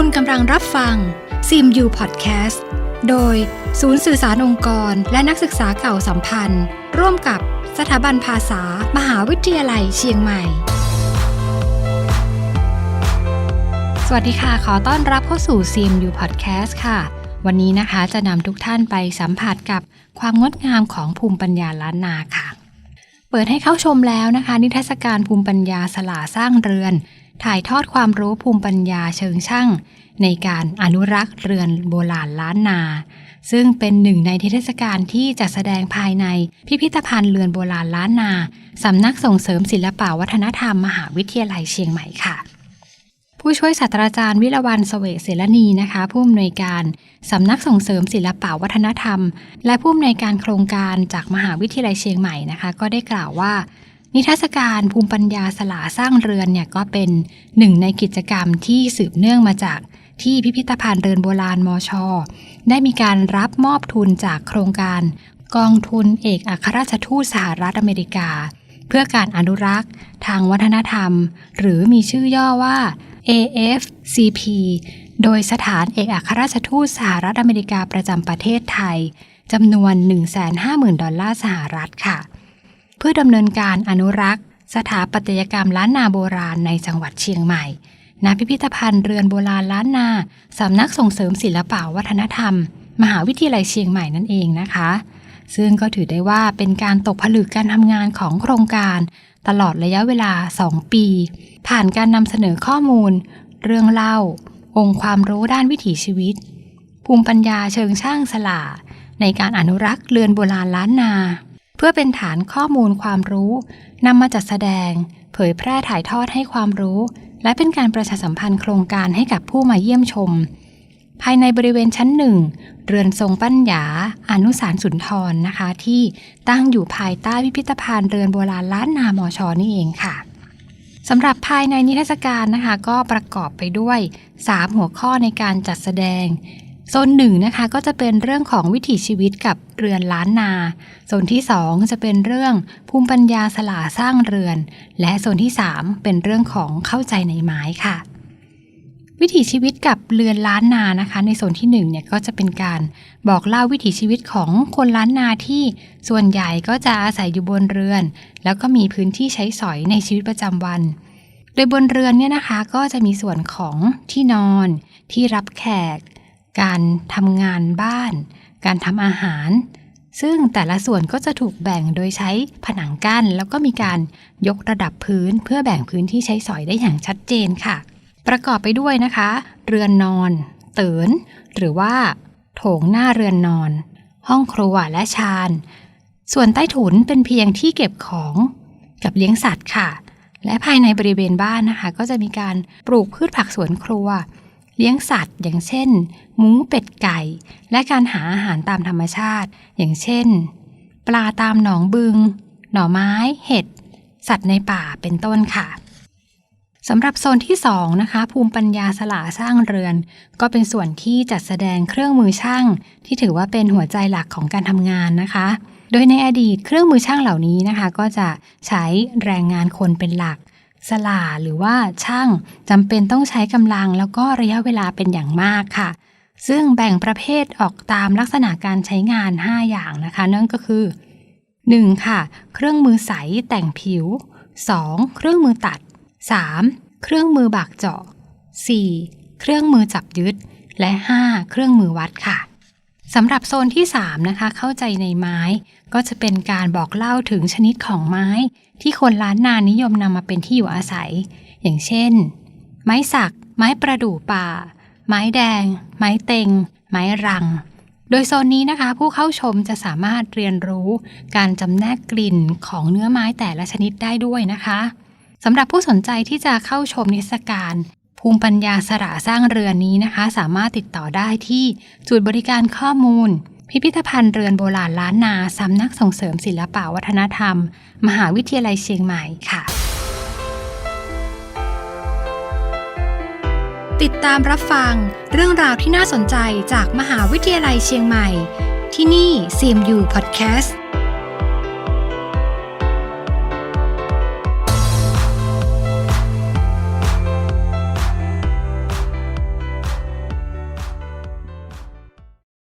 คุณกำลังรับฟังซิมยูพอดแคสต์โดยศูนย์สื่อสารองค์กร และนักศึกษาเก่าสัมพันธ์ ร่วมกับสถาบันภาษา มหาวิทยาลัยเชียงใหม่ สวัสดีค่ะ ขอต้อนรับเข้าสู่ซิมยูพอดแคสต์ค่ะ วันนี้นะคะจะนำทุกท่านไปสัมผัสกับความงดงามของภูมิปัญญาล้านนาค่ะ เปิดให้เข้าชมแล้วนะคะ นิทรรศการภูมิปัญญาสลาสร้างเรือน ถ่ายทอดความรู้ภูมิปัญญาเชิงช่าง ในการอนุรักษ์เรือนโบราณล้านนา ซึ่งเป็นหนึ่งในนิทศการที่จัดแสดงภายในพิพิธภัณฑ์เรือนโบราณล้านนาสำนักส่งเสริมศิลปวัฒนธรรมมหาวิทยาลัยเชียงใหม่ค่ะ ผู้ช่วยศาสตราจารย์วิรวันเสวกเสรณีนะคะ ผู้อำนวยการสำนักส่งเสริมศิลปวัฒนธรรม และผู้อำนวยการโครงการจากมหาวิทยาลัยเชียงใหม่นะคะ ก็ได้กล่าวว่า นิทรรศการภูมิปัญญาสลาสร้างเรือนเนี่ยก็เป็นหนึ่งในกิจกรรมที่สืบเนื่องมาจากที่พิพิธภัณฑ์เรือนโบราณมชได้มีการรับมอบทุนจากโครงการ กองทุนเอกอัครราชทูตสหรัฐอเมริกา เพื่อการอนุรักษ์ ทางวัฒนธรรม หรือมีชื่อย่อว่า AFCP โดยสถานเอกอัครราชทูตสหรัฐอเมริกาประจำประเทศไทยจำนวน 150,000 ดอลลาร์สหรัฐค่ะ พื่อดำเนินการอนุรักษ์ สถาปัตยกรรมล้านนาโบราณในจังหวัดเชียงใหม่ณพิพิธภัณฑ์เรือนโบราณล้านนาสำนักส่งเสริมศิลปวัฒนธรรม มหาวิทยาลัยเชียงใหม่นั่นเองนะคะ ซึ่งก็ถือได้ว่าเป็นการตกผลึกการทำงานของโครงการ ตลอดระยะเวลา 2 ปี ผ่านการนำเสนอข้อมูล เรื่องเล่า องค์ความรู้ด้านวิถีชีวิต ภูมิปัญญาเชิงช่างสลาในการอนุรักษ์เรือนโบราณล้านนา เพื่อเป็นฐานข้อมูลความรู้นำมาจัดแสดง เผยแพร่ถ่ายทอดให้ความรู้ และเป็นการประชาสัมพันธ์โครงการให้กับผู้มาเยี่ยมชม ภายในบริเวณชั้นหนึ่งเรือนทรงปัญญาอนุสารสุนทรนะคะ ที่ตั้งอยู่ภายใต้พิพิธภัณฑ์เรือนโบราณล้านนามอชอนี่เองค่ะสำหรับภายในนิทรรศการนะคะ ก็ประกอบไปด้วย 3 หัวข้อในการจัดแสดง โซนหนึ่งนะคะก็จะเป็นเรื่องของวิถีชีวิตกับเรือนล้านนา โซนที่ 2 จะเป็นเรื่องภูมิปัญญาสลาสร้างเรือน และโซนที่ 3 เป็นเรื่องของเข้าใจในไม้ค่ะ วิถีชีวิตกับเรือนล้านนานะคะ ในโซนที่1เนี่ยก็จะเป็นการบอกเล่าวิถีชีวิตของคนล้านนาที่ส่วนใหญ่ก็จะอาศัยอยู่บนเรือน แล้วก็มีพื้นที่ใช้สอยในชีวิตประจำวันโดยบนเรือนเนี่ยนะคะก็จะมีส่วนของที่นอน ที่รับแขก การทำงานบ้าน การทำอาหาร ซึ่งแต่ละส่วนก็จะถูกแบ่งโดยใช้ผนังกั้น แล้วก็มีการยกระดับพื้นเพื่อแบ่งพื้นที่ใช้สอยได้อย่างชัดเจนค่ะ ประกอบไปด้วยนะคะ เรือนนอน เตินหรือว่า โถงหน้าเรือนนอน ห้องครัวและชาน ส่วนใต้ถุนเป็นเพียงที่เก็บของกับเลี้ยงสัตว์ค่ะ และภายในบริเวณบ้านนะคะ ก็จะมีการปลูกพืชผักสวนครัว เลี้ยงสัตว์ อย่างเช่น หมูเป็ดไก่ และการหาอาหารตามธรรมชาติ อย่างเช่น ปลาตามหนองบึง หน่อไม้ เห็ด สัตว์ในป่าเป็นต้นค่ะสำหรับโซนที่ 2 นะคะ ภูมิปัญญาสลาสร้างเรือน ก็เป็นส่วนที่จัดแสดงเครื่องมือช่าง ที่ถือว่าเป็นหัวใจหลักของการทำงานนะคะ โดยในอดีตเครื่องมือช่างเหล่านี้นะคะ ก็จะใช้แรงงานคนเป็นหลัก สลาหรือว่าช่างจำเป็นต้องใช้กำลังแล้วก็ระยะเวลาเป็นอย่างมากค่ะ ซึ่งแบ่งประเภทออกตามลักษณะการใช้งาน 5 อย่างนะคะ นั่นก็คือ 1. ค่ะ เครื่องมือใสแต่งผิว 2. เครื่องมือตัด 3. เครื่องมือบากเจาะ 4. เครื่องมือจับยึด และ 5. เครื่องมือวัดค่ะ สำหรับโซนที่ 3 นะคะ เข้าใจในไม้ ก็จะเป็นการบอกเล่าถึงชนิดของไม้ ที่คนล้านนานิยมนำมาเป็นที่อยู่อาศัย อย่างเช่น ไม้สัก ไม้ประดู่ป่า ไม้แดง ไม้เต็ง ไม้รัง โดยโซนนี้นะคะ ผู้เข้าชมจะสามารถเรียนรู้การจำแนกกลิ่นของเนื้อไม้แต่ละชนิดได้ด้วยนะคะสำหรับผู้สนใจที่จะเข้าชมนิทรรศการ ภูมิปัญญาสระสร้างเรือนนี้นะคะ สามารถติดต่อได้ที่จุดบริการข้อมูล พิพิธภัณฑ์เรือนโบราณล้านนาสำนักส่งเสริมศิลปวัฒนธรรม มหาวิทยาลัยเชียงใหม่ค่ะ ติดตามรับฟังเรื่องราวที่น่าสนใจจากมหาวิทยาลัยเชียงใหม่ ที่นี่ CMU Podcast